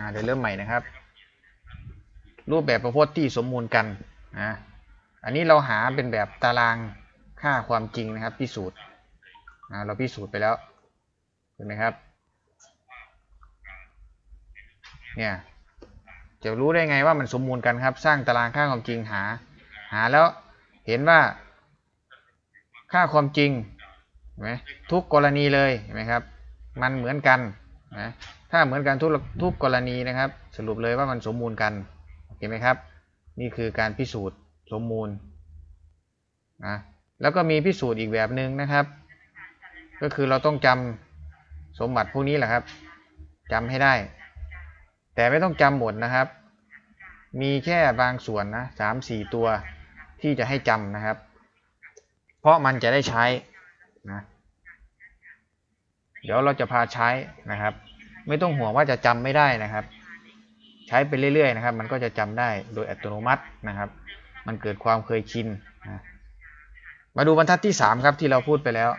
อ่าเดี๋ยวเริ่มใหม่นะครับ รูปแบบประพจน์ที่สมมูลกันนะอันนี้เราหาเป็นแบบตารางค่าความจริงนะครับ พิสูจน์อ่าเราพิสูจน์ไปแล้วเห็นไหมครับ เนี่ยจะรู้ได้ไงว่ามันสมมูลกันครับ สร้างตารางค่าความจริงหา หาแล้วเห็นว่า ค่าความจริงเห็นไหมทุกกรณีเลยเห็นไหมครับ มันเหมือนกันนะ ถ้าเหมือนกันทุกทุกกรณีนะครับ สรุปเลยว่ามันสมมูลกันโอเคไหมครับ นี่คือการพิสูจน์สมมูลนะแล้วก็มีพิสูจน์อีกแบบหนึ่งนะครับ ก็คือเราต้องจำสมบัติพวกนี้แหละครับจำให้ได้ แต่ไม่ต้องจำหมดนะครับ มีแค่บางส่วนนะสามสี่ตัวที่จะให้จำนะครับ เพราะมันจะได้ใช้นะเดี๋ยวเราจะพาใช้นะครับ ไม่ต้องห่วงว่าจะจำไม่ได้นะครับ ใช้ไปเรื่อยๆนะครับ มันก็จะจำได้โดยอัตโนมัตินะครับ มันเกิดความเคยชินนะมาดูบรรทัดที่ 3 ครับที่เราพูดไปแล้ว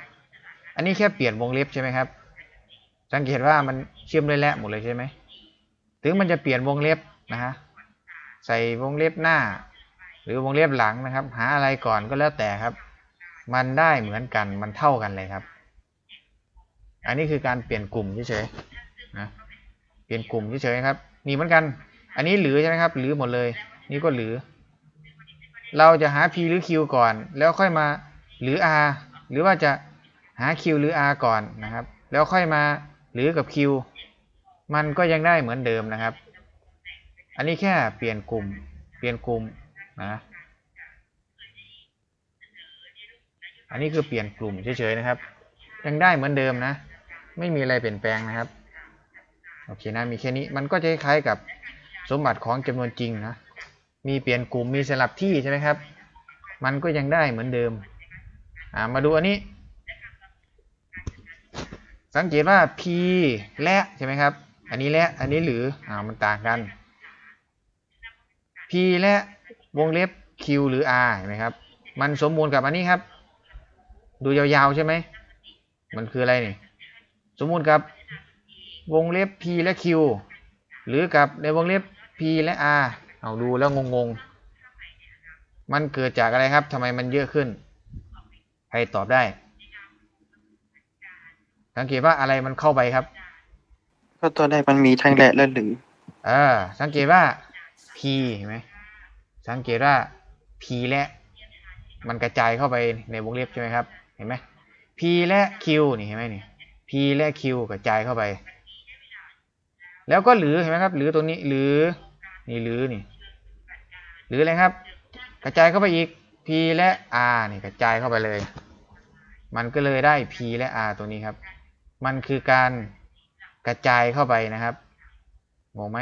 อันนี้แค่เปลี่ยนวงเล็บใช่ไหมครับ สังเกตว่ามันเชื่อมด้วยและหมดเลยใช่ไหมถึงมันจะเปลี่ยนวงเล็บนะฮะใส่วงเล็บหน้า หรือวงเล็บหลังนะครับ หาอะไรก่อนก็แล้วแต่ครับ มันได้เหมือนกันมันเท่ากันเลยครับ อันนี้คือการเปลี่ยนกลุ่มเฉย นะเปลี่ยนกลุ่มเฉยๆครับนี่เหมือนกัน อันนี้หรือใช่ไหมครับหรือหมดเลย นี่ก็หรือ เราจะหา p หรือ q ก่อน แล้วค่อยมาหรือ r หรือว่าจะหา q หรือ r ก่อนนะครับ แล้วค่อยมาหรือกับ q มันก็ยังได้เหมือนเดิมนะครับ อันนี้แค่เปลี่ยนกลุ่ม เปลี่ยนกลุ่มนะอันนี้คือเปลี่ยนกลุ่มเฉยๆนะครับ ยังได้เหมือนเดิมนะ ไม่มีอะไรเปลี่ยนแปลงนะครับ โอเคนะมีแค่นี้มันก็จะคล้ายกับสมบัติของจำนวนจริงนะมีเปลี่ยนกลุ่มมีสลับที่ใช่ไหมครับ มันก็ยังได้เหมือนเดิมอ่ามาดูอันนี้ สังเกตว่า p และใช่ไหมครับ อันนี้และอันนี้หรืออ่ามันต่างกัน p และวงเล็บ q หรือ r เห็นไหมครับ มันสมมูลกับอันนี้ครับ ดูยาวๆใช่ไหมมันคืออะไรนี่สมมุติกับ วงเล็บ p และ q หรือกับในวงเล็บ p และ r เอาดูแล้วงงๆ มันเกิดจากอะไรครับทำไมมันเยอะขึ้น ใครตอบได้สังเกตว่าอะไรมันเข้าไปครับ ก็ตัวแรกมันมีทั้งและและหรือเออสังเกตว่า p เห็นไหมสังเกตว่า p และ มันกระจายเข้าไปในวงเล็บใช่ไหมครับ เห็นไหม p และ q นี่เห็นไหมนี่ p และ q กระจายเข้าไป แล้วก็หรือเห็นไหมครับ หรือตัวนี้หรือ นี่หรือนี่หรืออะไรครับ กระจายเข้าไปอีก p และ r นี่กระจายเข้าไปเลย มันก็เลยได้ p และ r ตัวนี้ครับ มันคือการกระจายเข้าไปนะครับงงไหม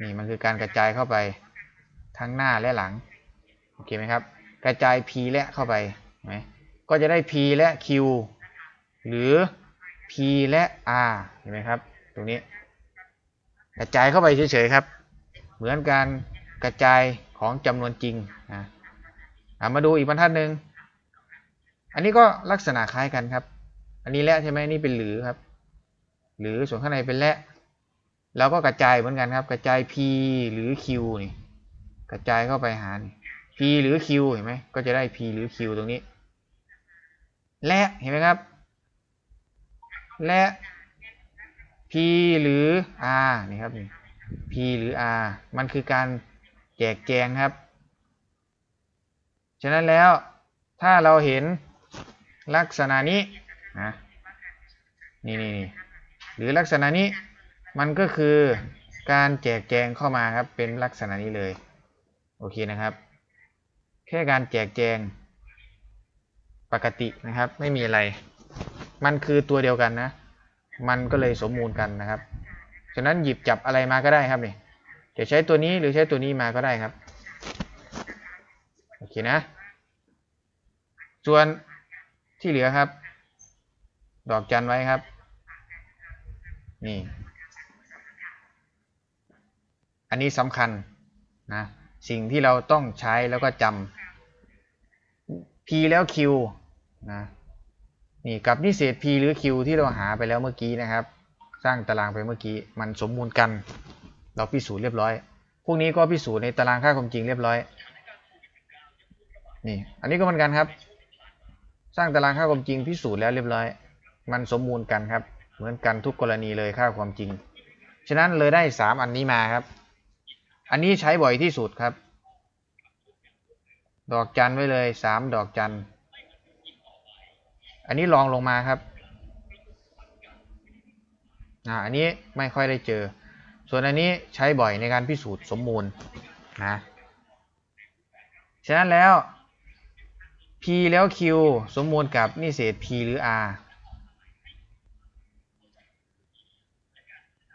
นี่มันคือการกระจายเข้าไปทั้งหน้าและหลังโอเคไหมครับ กระจาย p และเข้าไปไหมก็จะได้ p และ q หรือ p และ r เห็นไหมครับ ตรงนี้ กระจายเข้าไปเฉยๆครับ เหมือนการกระจายของจำนวนจริงนะมาดูอีกบรรทัดหนึ่งอันนี้ก็ลักษณะคล้ายกันครับ อันนี้และใช่ไหมนี่เป็นหรือครับ หรือส่วนข้างในเป็นและเราก็กระจายเหมือนกันครับ กระจาย p หรือ q นี่กระจายเข้าไปหานี่ p หรือ q เห็นไหมก็จะได้ p หรือ q ตรงนี้ และเห็นไหมครับ และ p หรือ r นี่ครับนี่ p หรือ r มันคือการแจกแจงครับ ฉะนั้นแล้วถ้าเราเห็นลักษณะนี้นะนี่นี่นี่หรือลักษณะนี้มันก็คือการแจกแจงเข้ามาครับเป็นลักษณะนี้เลย โอเคนะครับ แค่การแจกแจงปกตินะครับ ไม่มีอะไร มันคือตัวเดียวกันนะ มันก็เลยสมมูลกันนะครับ ฉะนั้นหยิบจับอะไรมาก็ได้ครับนี่จะใช้ตัวนี้หรือใช้ตัวนี้มาก็ได้ครับ โอเคนะ ส่วนที่เหลือครับ ดอกจันไว้ครับ นี่ อันนี้สำคัญนะ สิ่งที่เราต้องใช้แล้วก็จำ p แล้ว q นะ นี่กับนิเศษ p หรือ q ที่เราหาไปแล้วเมื่อกี้นะครับ สร้างตารางไปเมื่อกี้ มันสมมูลกัน เราพิสูจน์เรียบร้อย พวกนี้ก็พิสูจน์ในตารางค่าความจริงเรียบร้อย นี่ อันนี้ก็เหมือนกันครับ สร้างตารางค่าความจริงพิสูจน์แล้วเรียบร้อย มันสมมูลกันครับ เหมือนกันทุกกรณีเลยค่าความจริง ฉะนั้นเลยได้สามอันนี้มาครับ อันนี้ใช้บ่อยที่สุดครับ ดอกจันไว้เลยสามดอกจัน อันนี้ลองลงมาครับอ่าอันนี้ไม่ค่อยได้เจอ ส่วนอันนี้ใช้บ่อยในการพิสูจน์สมมูลนะฉะนั้นแล้ว p แล้ว q สมมูลกับนิเศษ p หรือ r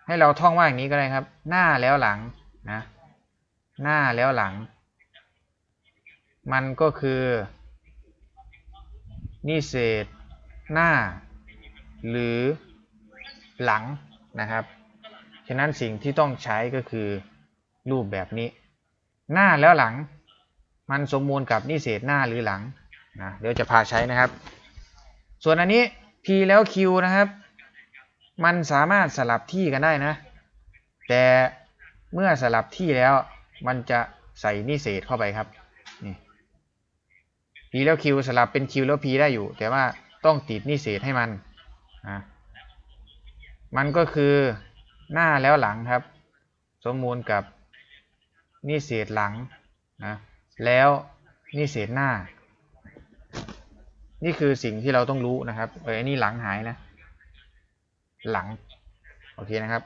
ให้เราท่องว่าอย่างนี้ก็ได้ครับ หน้าแล้วหลังนะ หน้าแล้วหลัง มันก็คือนิเศษ หน้า หรือหลังนะครับ ฉะนั้นสิ่งที่ต้องใช้ก็คือรูปแบบนี้ หน้าแล้วหลัง มันสมมูลกับนิเศษหน้าหรือหลังนะเดี๋ยวจะพาใช้นะครับ ส่วนอันนี้ p แล้ว q นะครับ มันสามารถสลับที่กันได้นะ แต่เมื่อสลับที่แล้วมันจะใส่นิเศษเข้าไปครับนี่ p แล้ว q สลับเป็น q แล้ว p ได้อยู่ แต่ว่า ต้องติดนิเศษให้มันนะมันก็คือหน้าแล้วหลังครับ สมมูลกับนิเศษหลังนะแล้วนิเศษหน้า นี่คือสิ่งที่เราต้องรู้นะครับเอออันนี้หลังหายนะ หลังโอเคนะครับ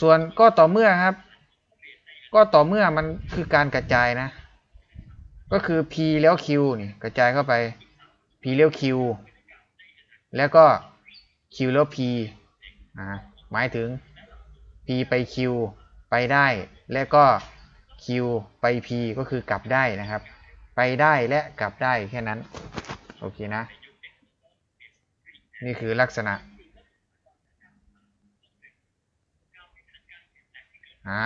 ส่วนก็ต่อเมื่อครับ ก็ต่อเมื่อมันคือการกระจายนะ ก็คือ p แล้ว q นี่กระจายเข้าไป p แล้ว q แล้วก็ q แล้ว p อ่าหมายถึง p ไป q ไปได้ และก็ q ไป p ก็คือกลับได้นะครับ ไปได้และกลับได้แค่นั้น โอเคนะ นี่คือลักษณะ อ่า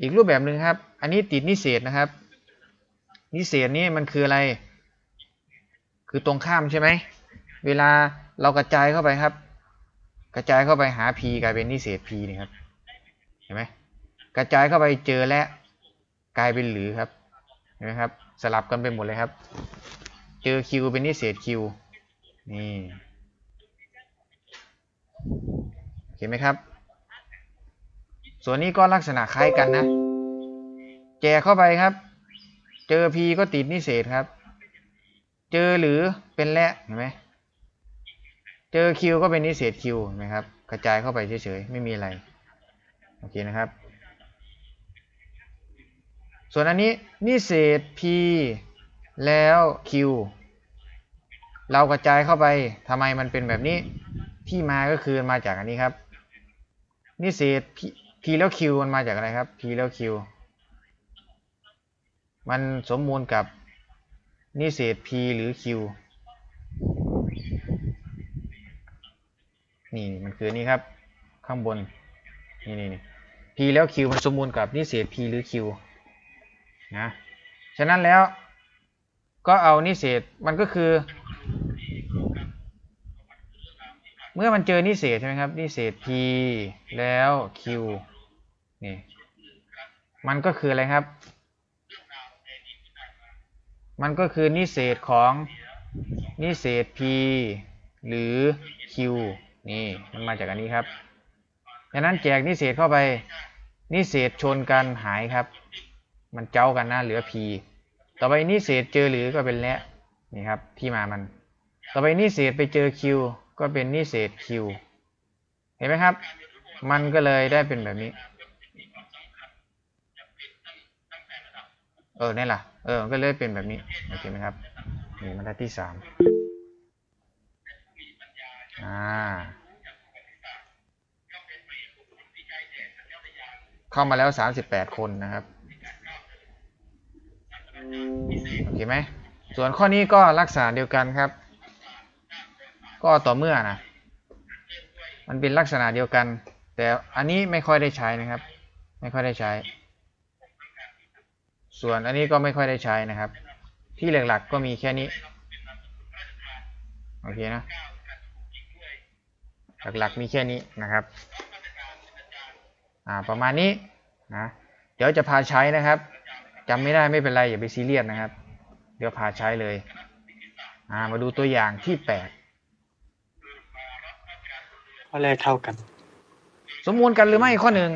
อีกรูปแบบหนึ่งครับ อันนี้ติดนิเศษนะครับ นิเศษนี่มันคืออะไร คือตรงข้ามใช่ไหม เวลาเรากระจายเข้าไปครับ กระจายเข้าไปหา p กลายเป็นนิเศษ p นี่ครับ เห็นไหมกระจายเข้าไปเจอและกลายเป็นหรือครับ เห็นไหมครับ สลับกันไปหมดเลยครับ เจอ q เป็นนิเศษ q นี่เห็นไหมครับ ส่วนนี้ก็ลักษณะคล้ายกันนะ แจกเข้าไปครับ เจอ p ก็ติดนิเศษครับ เจอหรือเป็นและเห็นไหมเจอ q ก็เป็นนิเศษ q เห็นไหมครับ กระจายเข้าไปเฉยๆ ไม่มีอะไร โอเคนะครับ ส่วนอันนี้นิเศษ p แล้ว q เรากระจายเข้าไปทำไมมันเป็นแบบนี้ที่มาก็คือมาจากอันนี้ครับ นิเศษ p, p แล้ว q มันมาจากอะไรครับ p แล้ว q มันสมมูลกับ นิเศษ p หรือ q นี่มันคือนี่ครับ ข้างบน นี่นี่นี่ p แล้ว q มันสมมูลกับนิเศษ p หรือ q นะ ฉะนั้นแล้วก็เอานิเศษมันก็คือ เมื่อมันเจอนิเศษใช่ไหมครับ นิเศษ p แล้ว q นี่ มันก็คืออะไรครับ มันก็คือนิเศษของนิเศษ p หรือ q นี่มันมาจากอันนี้ครับดังนั้นแจกนิเศษเข้าไป นิเศษชนกันหายครับ มันเจ้ากันนะเหลือ p ต่อไปนิเศษเจอหรือก็เป็นและนี่ครับที่มามัน ต่อไปนิเศษไปเจอ q ก็เป็นนิเศษ q เห็นไหมครับ มันก็เลยได้เป็นแบบนี้ เออนี่แหละ เออก็เลยเป็นแบบนี้โอเคไหมครับนี่มันได้ที่สามอ่าเข้ามาแล้วสามสิบแปดคนนะครับโอเคไหมส่วนข้อนี้ก็ลักษณะเดียวกันครับ ก็ต่อเมื่อนะมันเป็นลักษณะเดียวกัน แต่อันนี้ไม่ค่อยได้ใช้นะครับ ไม่ค่อยได้ใช้ ส่วนอันนี้ก็ไม่ค่อยได้ใช้นะครับ ที่หลักๆก็มีแค่นี้ โอเคนะ หลักๆมีแค่นี้นะครับ อ่าประมาณนี้นะ เดี๋ยวจะพาใช้นะครับจำไม่ได้ไม่เป็นไรอย่าไปซีเรียสนะครับ เดี๋ยวพาใช้เลย อ่ามาดูตัวอย่างที่แปดข้อแรกเท่ากัน สมมูลกันหรือไม่ข้อหนึ่ง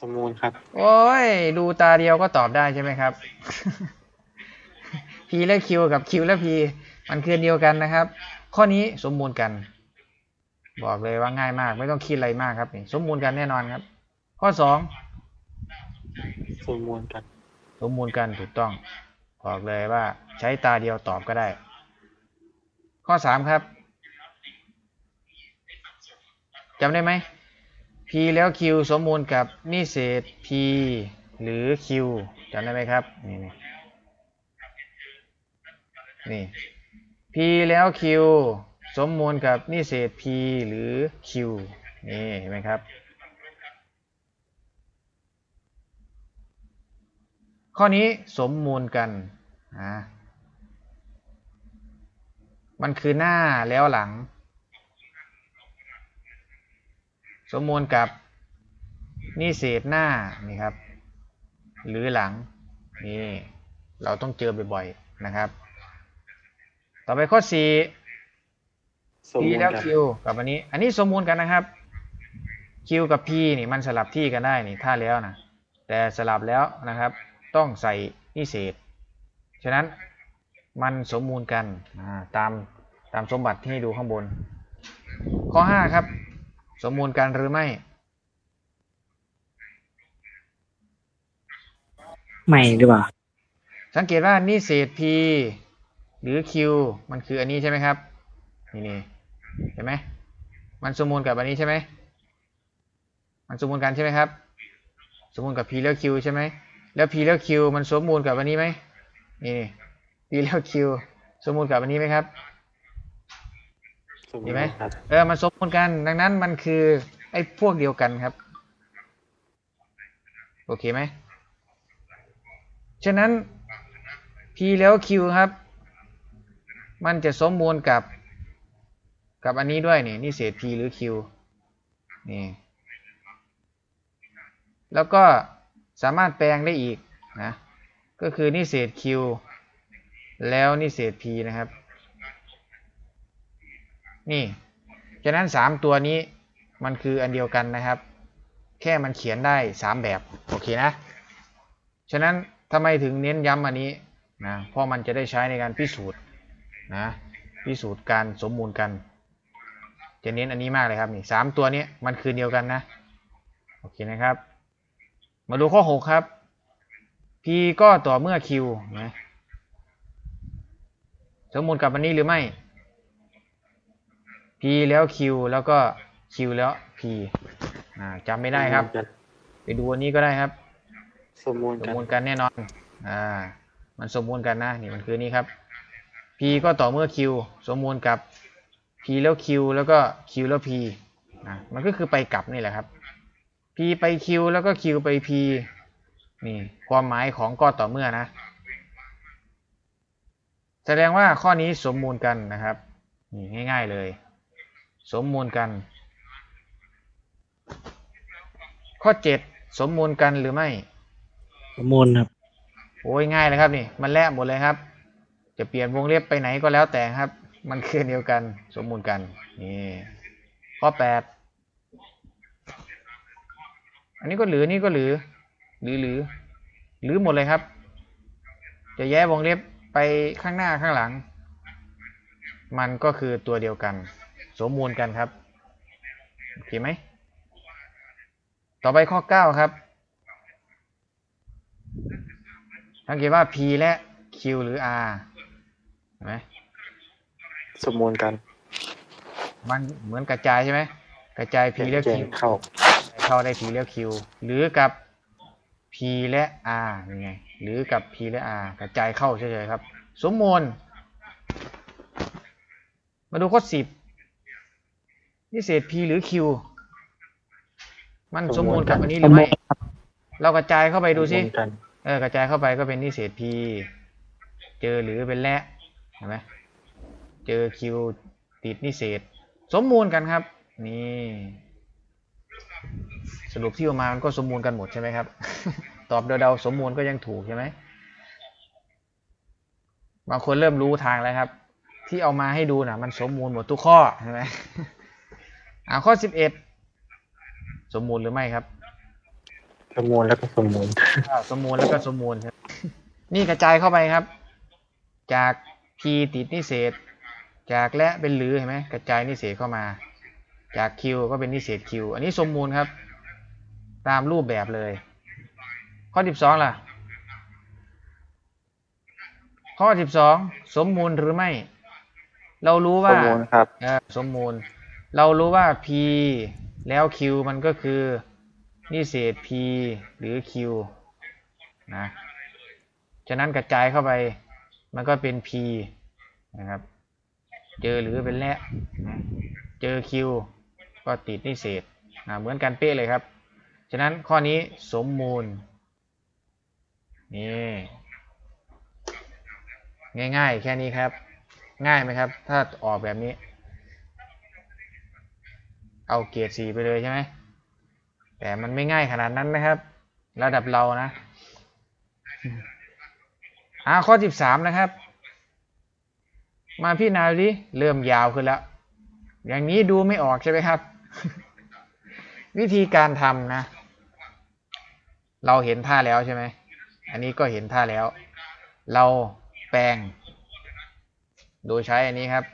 สมมูลครับ โอ้ย ดูตาเดียวก็ตอบได้ใช่ไหมครับ P และ Q กับ Q และ P มันคืออันเดียวกันนะครับ ข้อนี้สมมูลกัน บอกเลยว่าง่ายมาก ไม่ต้องคิดอะไรมากครับนี่สมมูลกันแน่นอนครับ ข้อสองสมมูลกัน สมมูลกันถูกต้อง บอกเลยว่าใช้ตาเดียวตอบก็ได้ ข้อสามครับจำได้ไหม P แล้ว Q สมมูลกับนิเศษ P หรือ Q จำได้ไหมครับ นี่นี่นี่ P แล้ว Q สมมูลกับนิเศษ P หรือ Q นี่เห็นไหมครับ ข้อนี้สมมูลกันอ่ามันคือหน้าแล้วหลัง สมมูลกับนี่เศษหน้านี่ครับ หรือหลังนี่เราต้องเจอบ่อยๆนะครับ ต่อไปข้อ4สม P มูลแล้วกัน Q กับอันนี้ อันนี้สมมูลกันนะครับ Q กับ P นี่มันสลับที่กันได้นี่ถ้าแล้วนะแต่สลับแล้วนะครับ ต้องใส่นิเศษ ฉะนั้นมันสมมูลกันอ่าตามตามสมบัติที่ให้ดูข้างบน ข้อ 5 ครับ สมมูลกันหรือไม่ ไม่หรือเปล่า สังเกตว่านิเศษ P หรือ Q มันคืออันนี้ใช่ไหมครับ นี่นี่เห็นไหมมันสมมูลกับอันนี้ใช่ไหม มันสมมูลกันใช่ไหมครับ สมมูลกับ P แล้ว Q ใช่ไหม แล้ว P แล้ว Q มันสมมูลกับอันนี้ไหมนี่นี่ P แล้ว Q สมมูลกับอันนี้ไหมครับสมมู เห็ลนไหมครับเออมันสมมูลกัน ดังนั้นมันคือไอ้พวกเดียวกันครับ โอเคไหมฉะนั้น P แล้ว Q ครับ มันจะสมมูลกับ กับอันนี้ด้วยนี่นี่เศษ P หรือ Q นี่แล้วก็สามารถแปลงได้อีกนะ ก็คือนี่เศษ Q แล้วนี่เศษ P นะครับ นี่ ฉะนั้นสามตัวนี้มันคืออันเดียวกันนะครับ แค่มันเขียนได้สามแบบ โอเคนะ ฉะนั้นทำไมถึงเน้นย้ำอันนี้นะ เพราะมันจะได้ใช้ในการพิสูจน์นะ พิสูจน์การสมมูลกัน จะเน้นอันนี้มากเลยครับนี่สามตัวนี้มันคือเดียวกันนะ โอเคนะครับ มาดูข้อหกครับ P ก็ต่อเมื่อ Q นะสมมูลกับอันนี้หรือไม่ P แล้ว Q แล้วก็ Q แล้ว P อ่าจำไม่ได้ครับ ไปดูอันนี้ก็ได้ครับ สมมูลสมกันมูลกันแน่นอนอ่ามันสมมูลกันนะนี่มันคือนี่ครับ P ก็ต่อเมื่อ Q สมมูลกับ P แล้ว Q แล้วก็ Q แล้ว P นะมันก็คือไปกลับนี่แหละครับ P ไป Q แล้วก็ Q ไป P นี่ความหมายของก็ต่อเมื่อนะ แสดงว่าข้อนี้สมมูลกันนะครับ นี่ง่าย ๆเลย สมมูลกัน ข้อ7สมมูลกันหรือไม่ สมมูลครับโอ้ยง่ายเลยครับนี่ มันแลบหมดเลยครับ จะเปลี่ยนวงเล็บไปไหนก็แล้วแต่ครับ มันคือเดียวกันสมมูลกันนี่ข้อแปดอันนี้ก็หรือนี่ก็หรือหรือหรือหรือหมดเลยครับ จะแย้วงเล็บไปข้างหน้าข้างหลัง มันก็คือตัวเดียวกัน สมมูลกันครับโอเคไหมต่อไปข้อเก้าครับสังเกตว่า P และ Q หรือ R เห็นไหมสมมูลกัน มันเหมือนกระจายใช่ไหมกระจาย P และแจ้ Q งเข้าเข้าได้ P และ Q หรือกับ P และ R ยังไง หรือกับ P และ R กระจายเข้าเฉยๆครับ สมมูล มาดูข้อสิบ นี่เศษ P หรือ Q มันสมมูลกับอันนี้หรือไม่ เรากระจายเข้าไปดูสสิมมูลกันเออกระจายเข้าไปก็เป็นนิเศษ P เจอหรือเป็นและเห็นไหมเจอ Q ติดนิเศษ สมมูลกันครับ นี่ สรุปที่ออกมามันก็สมมูลกันหมดใช่ไหมครับ ตอบเดาๆสมมูลก็ยังถูกใช่ไหมบางคนเริ่มรู้ทางแล้วครับ ที่เอามาให้ดูนะมันสมมูลหมดทุกข้อใช่ไหม อ่าข้อสิบเอ็ดสมมูลหรือไม่ครับ สมมูลแล้วก็สมมูลอ่าสมมูลแล้วก็สมมูลครับ นี่กระจายเข้าไปครับ จาก p ติดนิเศษ จากและเป็นหรือเห็นไหมกระจายนิเศษเข้ามา จาก q ก็เป็นนิเศษ q อันนี้สมมูลครับ ตามรูปแบบเลย ข้อสิบสองล่ะ ข้อสิบสองสมมูลหรือไม่ เรารู้สว่ามมูลครับเออสมมูล เรารู้ว่า p แล้ว q มันก็คือนิเศษ p หรือ q นะ ฉะนั้นกระจายเข้าไปมันก็เป็น p นะครับ เจอหรือเป็นและนะเจอ q ก็ติดนิเศษนะเหมือนกันเป๊ะเลยครับ ฉะนั้นข้อนี้สมมูล นี่ ง่ายๆ แค่นี้ครับ ง่ายไหมครับ ถ้าออกแบบนี้ เอาเกียรดสีไปเลยใช่ไหมแต่มันไม่ง่ายขนาดนั้นนะครับ ระดับเรานะอ่าข้อสิบสามนะครับ มาพี่นาดิเริ่มยาวขึ้นแล้ว อย่างนี้ดูไม่ออกใช่ไหมครับ วิธีการทำนะ เราเห็นท่าแล้วใช่ไหม อันนี้ก็เห็นท่าแล้ว เราแปลง โดยใช้อันนี้ครับ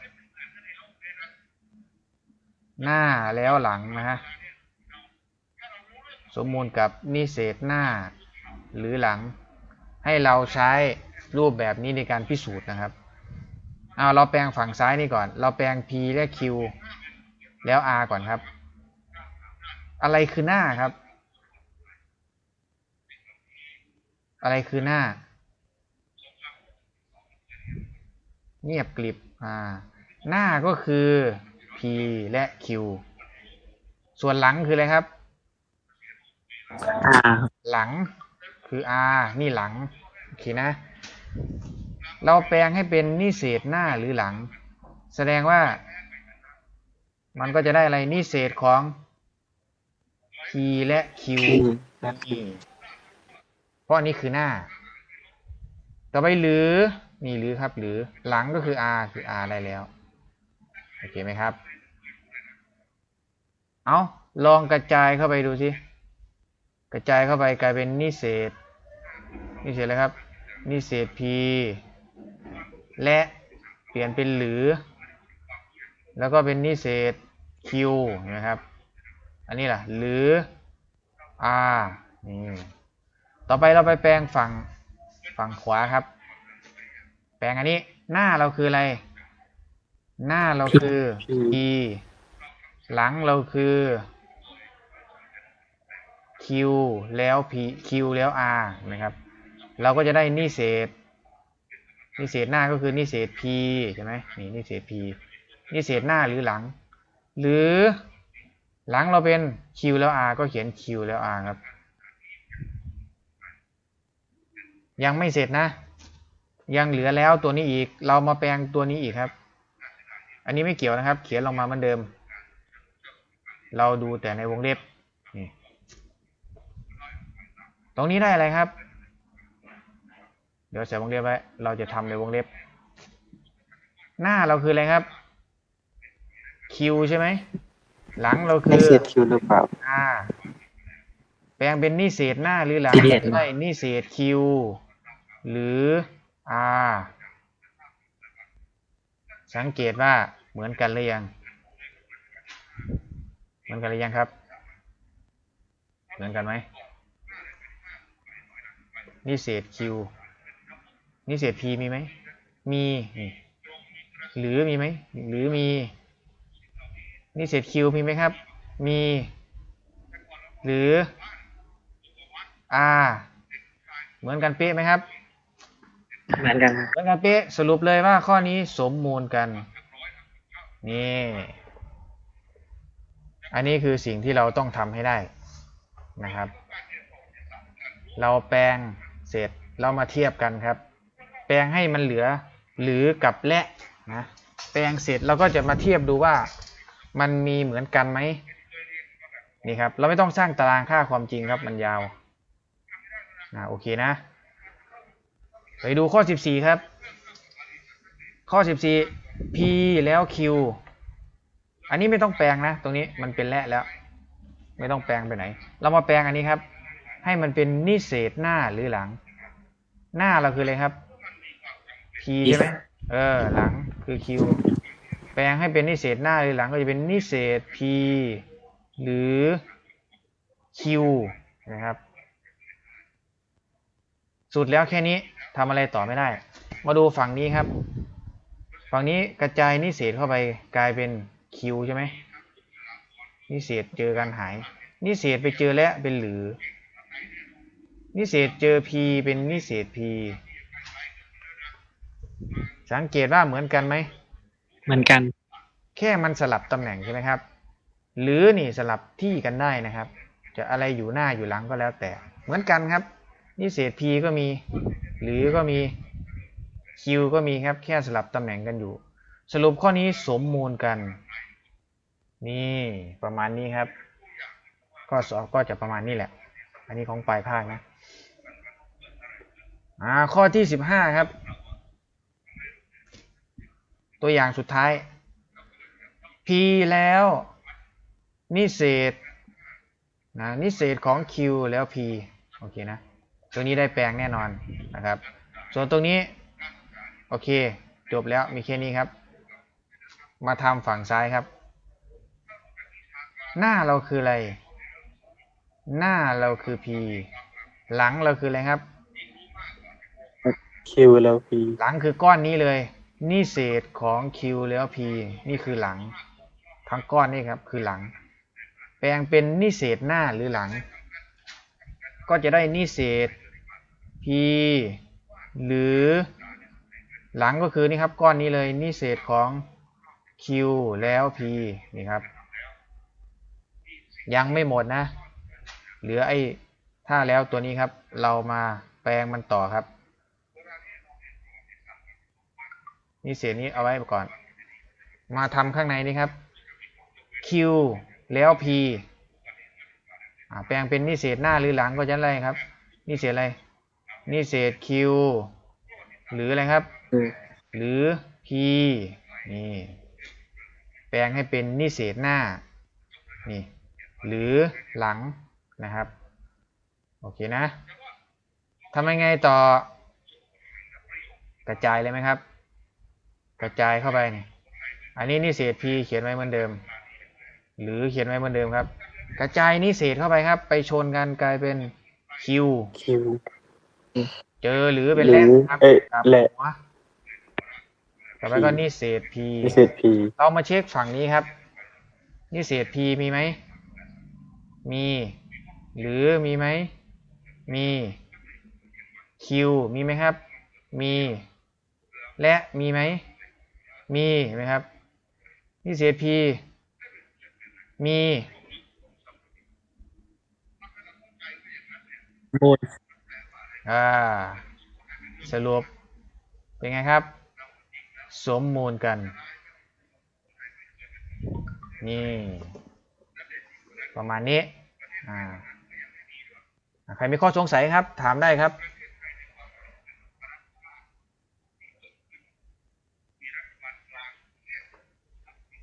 หน้าแล้วหลังนะฮะสมมูลกับนิเศษหน้าหรือหลัง ให้เราใช้รูปแบบนี้ในการพิสูจน์นะครับเอาเราแปลงฝั่งซ้ายนี่ก่อน เราแปลง p และ q แล้ว r ก่อนครับ อะไรคือหน้าครับ อะไรคือหน้า เงียบกลิบอ่า หน้าก็คือ และ q ส่วนหลังคืออะไรครับอ่าหลังคือ r นี่หลัง โอเคนะ เราแปลงให้เป็นนิเศษหน้าหรือหลัง แสดงว่า มันก็จะได้อะไรนิเศษของ p และ q เพราะอันนี้คือหน้า ต่อไปหรือนี่หรือครับ หรือหลังก็คือ r คือ r ได้แล้ว โอเคไหมครับ เอาลองกระจายเข้าไปดูสิกระจายเข้าไปกลายเป็นนิเศษ นิเศษอะไรครับ นิเศษ p และเปลี่ยนเป็นหรือ แล้วก็เป็นนิเศษ q เห็นไหมครับ อันนี้ล่ะ หรือ r นี่ต่อไปเราไปแปลงฝั่งฝั่งขวาครับ แปลงอันนี้หน้าเราคืออะไร หน้าเราคือ p หลังเราคือ q แล้ว p q แล้ว r นะครับ เราก็จะได้นิเศษ นิเศษหน้าก็คือนิเศษ p ใช่ไหมนี่นิเศษ p นิเศษหน้าหรือหลัง หรือหลังเราเป็น q แล้ว r ก็เขียน q แล้ว r ครับ ยังไม่เสร็จนะ ยังเหลือแล้วตัวนี้อีก เรามาแปลงตัวนี้อีกครับ อันนี้ไม่เกี่ยวนะครับ เขียนลงมาเหมือนเดิม เราดูแต่ในวงเล็บนี่ตรงนี้ได้อะไรครับ เดี๋ยวใส่วงเล็บไว้ เราจะทำในวงเล็บ หน้าเราคืออะไรครับ Q ใช่ไหม หลังเราคืไม่อเศษคิวหรือเปล่า R แปลงเป็นนิเศษหน้าหรือหลังนิเศษจะได้นิเศษ Q หรือ R สังเกตว่าเหมือนกันหรือยังเห มือนกันหรือยังครับ เหมือนกันไหมนิเศษ Q นิเศษ P มีไหม มีนี่หรือมีไหม หรือมีนิเศษ Q มีไหมครับ มี หรือ R เหมือนกันเป๊ะไหมครับ เหมือนกันเหมือนกันเป๊ะสรุปเลยว่าข้อนี้สมมูลกัน นี่ อันนี้คือสิ่งที่เราต้องทำให้ได้นะครับ เราแปลงเสร็จเรามาเทียบกันครับ แปลงให้มันเหลือหรือกับและนะแปลงเสร็จเราก็จะมาเทียบดูว่ามันมีเหมือนกันไหมนี่ครับ เราไม่ต้องสร้างตารางค่าความจริงครับมันยาวอ่าโอเคนะ ไปดูข้อ 14 ครับ ข้อ 14 p แล้ว q อันนี้ไม่ต้องแปลงนะ ตรงนี้มันเป็นและแล้ว ไม่ต้องแปลงไปไหน เรามาแปลงอันนี้ครับ ให้มันเป็นนิเศษหน้าหรือหลัง หน้าเราคืออะไรครับ p ใช่ไหมเออ หลังคือ q แปลงให้เป็นนิเศษหน้าหรือหลังก็จะเป็นนิเศษ p หรือ q นะครับ สุดแล้วแค่นี้ทำอะไรต่อไม่ได้ มาดูฝั่งนี้ครับ ฝั่งนี้กระจายนิเศษเข้าไปกลายเป็น q ใช่ไหมนิเศษเจอกันหาย นิเศษไปเจอและเป็นหรือ นิเศษเจอ p เป็นนิเศษ p สังเกตว่าเหมือนกันไหม เหมือนกัน แค่มันสลับตำแหน่งใช่ไหมครับ หรือนี่สลับที่กันได้นะครับ จะอะไรอยู่หน้าอยู่หลังก็แล้วแต่ เหมือนกันครับ นิเศษ p ก็มี หรือก็มี q ก็มีครับ แค่สลับตำแหน่งกันอยู่ สรุปข้อนี้สมมูลกัน นี่ประมาณนี้ครับ ข้อสอบก็จะประมาณนี้แหละ อันนี้ของปลายภาคนะอ่าข้อที่สิบห้าครับ ตัวอย่างสุดท้าย p แล้ว นิเศษนะนิเศษของ q แล้ว p โอเคนะ ตัวนี้ได้แปลงแน่นอนนะครับ ส่วนตรงนี้ โอเค จบแล้วมีแค่นี้ครับ มาทำฝั่งซ้ายครับ หน้าเราคืออะไร หน้าเราคือ p หลังเราคืออะไรครับคิวแล้วพีหลังคือก้อนนี้เลยนิเศษของ q แล้ว p นี่คือหลัง ทั้งก้อนนี่ครับ คือหลัง แปลงเป็นนิเศษหน้าหรือหลัง ก็จะได้นิเศษ p หรือหลังก็คือนี่ครับก้อนนี้เลยนิเศษของ q แล้ว p นี่ครับ ยังไม่หมดนะ เหลือไอ้ถ้าแล้วตัวนี้ครับ เรามาแปลงมันต่อครับ นี่เศษนี้เอาไว้ก่อน มาทำข้างในนี้ครับ q แล้ว p แปลงเป็นนิเศษหน้าหรือหลังก็จะอะไรครับ นิเศษอะไร นิเศษ q หรืออะไรครับ หรือ p นี่ แปลงให้เป็นนิเศษหน้า นี่ หรือหลังนะครับ โอเคนะทำยังไงต่อ กระจายเลยไหมครับ กระจายเข้าไปนี่อันนี้นิเศษ p เขียนไว้เหมือนเดิม หรือเขียนไว้เหมือนเดิมครับ กระจายนิเศษเข้าไปครับ ไปชนกันกลายเป็น q คิวเจอหรือเป็นหรืแร่อครับเอ้ยครับแร่หัวต่อไปก็นิเศษ p นิเศษพีเรามาเช็คฝั่งนี้ครับนิเศษ p มีไหม มี หรือมีไหม มี q มีไหมครับ มี และมีไหม มีไหมครับนิเศษ p มีมูลอ่า สรุป เป็นไงครับ สมมูลกัน นี่ ประมาณนี้ใครมีข้อสงสัยครับ ถามได้ครับ